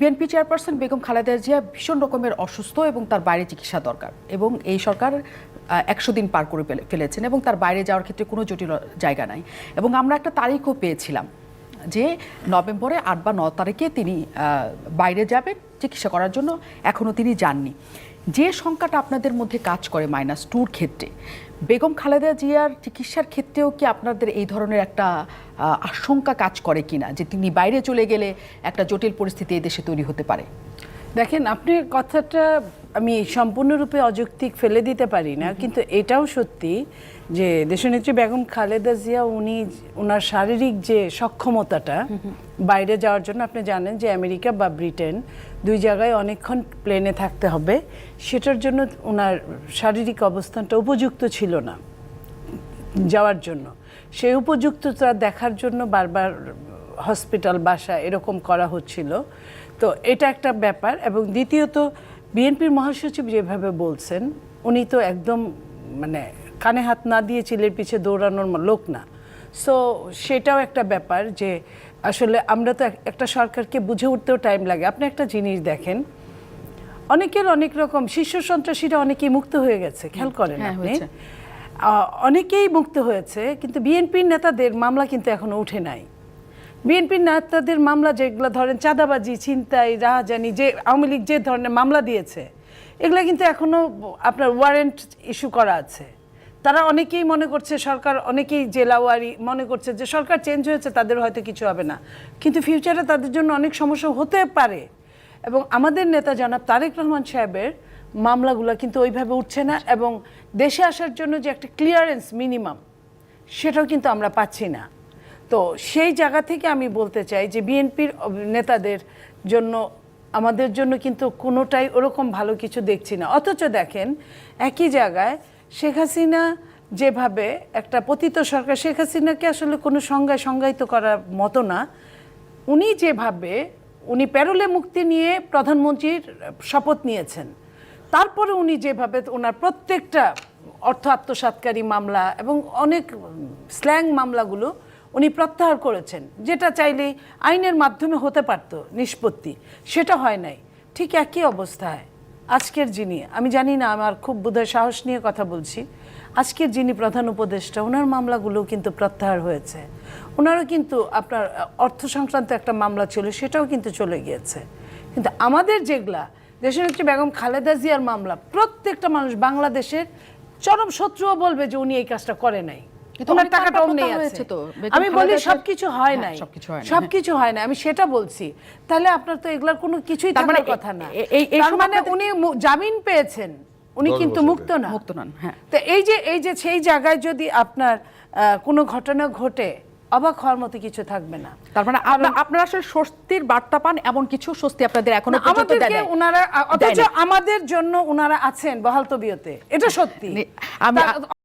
BNP chairperson Begum Khaleda Zia ভীষণ রকমের অসুস্থ এবং তার বাইরে চিকিৎসা দরকার এবং এই সরকার একশো দিন পার করে ফেলে- ফেলেছেন এবং তার বাইরে যাওয়ার ক্ষেত্রে কোনো জটিল জায়গা নাই। এবং আমরা একটা তারিখও পেয়েছিলাম যে নভেম্বরে আট বা ন তারিখে তিনি বাইরে যাবেন, চিকিৎসা করার জন্য। এখনও তিনি যাননি। যে সংখ্যাটা আপনাদের মধ্যে কাজ করে মাইনাস টুর ক্ষেত্রে, বেগম খালেদা জিয়ার চিকিৎসার ক্ষেত্রেও কি আপনাদের এই ধরনের একটা আশঙ্কা কাজ করে কিনা যে তিনি বাইরে চলে গেলে একটা জটিল পরিস্থিতি এই দেশে তৈরি হতে পারে? দেখেন, আপনি কথাটা আমি সম্পূর্ণরূপে অযৌক্তিক ফেলে দিতে পারি না, কিন্তু এটাও সত্যি যে দেশনেত্রী বেগম খালেদা জিয়া, উনি ওনার শারীরিক যে সক্ষমতাটা বাইরে যাওয়ার জন্য, আপনি জানেন যে আমেরিকা বা ব্রিটেন দুই জায়গায় অনেকক্ষণ প্লেনে থাকতে হবে, সেটার জন্য ওনার শারীরিক অবস্থানটা উপযুক্ত ছিল না যাওয়ার জন্য। সেই উপযুক্ততা দেখার জন্য বারবার হসপিটাল, বাসা এরকম করা হচ্ছিল। তো এটা একটা ব্যাপার, এবং দ্বিতীয়ত বিএনপির মহাসচিব যেভাবে বলছেন উনি তো একদম মানে কানে হাত না দিয়ে চিলের পিছে দৌড়ানোর লোক না। সো সেটাও একটা ব্যাপার যে আসলে আমরা তো একটা সরকারকে বুঝে উঠতেও টাইম লাগে। আপনি একটা জিনিস দেখেন অনেকের অনেক রকম শীর্ষ সন্ত্রাসীরা অনেকেই মুক্ত হয়ে গেছে খেয়াল করেন হ্যাঁ, আপনি। অনেকেই মুক্ত হয়েছে কিন্তু বিএনপির নেতাদের মামলা কিন্তু এখনও উঠে নাই। বিএনপির নেতাদের মামলা যেগুলো ধরেন চাঁদাবাজি, ছিনতাই, রাহাজানি, যে আওয়ামী লীগ যে ধরনের মামলা দিয়েছে, এগুলো কিন্তু এখনও আপনার ওয়ারেন্ট ইস্যু করা আছে। তারা অনেকেই মনে করছে সরকার, অনেকেই জেলাওয়ারি মনে করছে যে সরকার চেঞ্জ হয়েছে, তাদের হয়তো কিছু হবে না। কিন্তু ফিউচারে তাদের জন্য অনেক সমস্যা হতে পারে। এবং আমাদের নেতা জনাব তারেক রহমান সাহেবের মামলাগুলো কিন্তু ওইভাবে উঠছে না এবং দেশে আসার জন্য যে একটা ক্লিয়ারেন্স মিনিমাম সেটাও কিন্তু আমরা পাচ্ছি না। তো সেই জায়গা থেকে আমি বলতে চাই যে বিএনপির নেতাদের জন্য, আমাদের জন্য কিন্তু কোনোটাই ওরকম ভালো কিছু দেখছি না। অথচ দেখেন, একই জায়গায় শেখ হাসিনা যেভাবে একটা পতিত সরকার, শেখ হাসিনাকে আসলে কোনো সংজ্ঞায় সংজ্ঞায়িত করার মতো না। উনি যেভাবে, উনি প্যারোলে মুক্তি নিয়ে প্রধানমন্ত্রীর শপথ নিয়েছেন। তারপরে উনি যেভাবে ওনার প্রত্যেকটা অর্থ আত্মসাৎকারী মামলা এবং অনেক স্ল্যাং মামলাগুলো উনি প্রত্যাহার করেছেন। যেটা চাইলে আইনের মাধ্যমে হতে পারতো নিষ্পত্তি, সেটা হয় নাই। ঠিক একই অবস্থায় আজকের যিনি, আমি জানি না, আমার খুব বোধহয় সাহস নিয়ে কথা বলছি। আজকের যিনি প্রধান উপদেষ্টা, ওনার মামলাগুলো কিন্তু প্রত্যাহার হয়েছে। ওনারও কিন্তু আপনার অর্থ সংক্রান্ত একটা মামলা ছিল, সেটাও কিন্তু চলে গিয়েছে। কিন্তু আমাদের যেগুলা, দেশের হচ্ছে বেগম খালেদা জিয়ার মামলা, প্রত্যেকটা মানুষ, বাংলাদেশের চরম শত্রুও বলবে যে উনি এই কাজটা করে নাই। ওনার আছে। তো। আমি বলি সবকিছু হয় হ্যাঁ, নাই। সবকিছু হয় সবকিছু হয় না আমি সেটা বলছি। তাহলে আপনার তো এগুলার কোনো কিছুই মানে থাকার কথা না। তার মানে উনি জামিন পেয়েছেন। উনি কিন্তু মুক্ত না। মুক্ত নন, হ্যাঁ। তো এই যে এই যে সেই জায়গায় যদি আপনার কোনো ঘটনা ঘটে অবাক হওয়ার মতো কিছু থাকবে না। তার মানে আপনা- আপনারা আসলে স্বস্তির বার্তা পান এমন কিছু স্বস্তি আপনাদের এখনও পর্যন্ত নাই। ওনারা অথচ আমাদের জন্য ওনারা আছেন বহাল তবিয়তে। এটা সত্যি। আমি-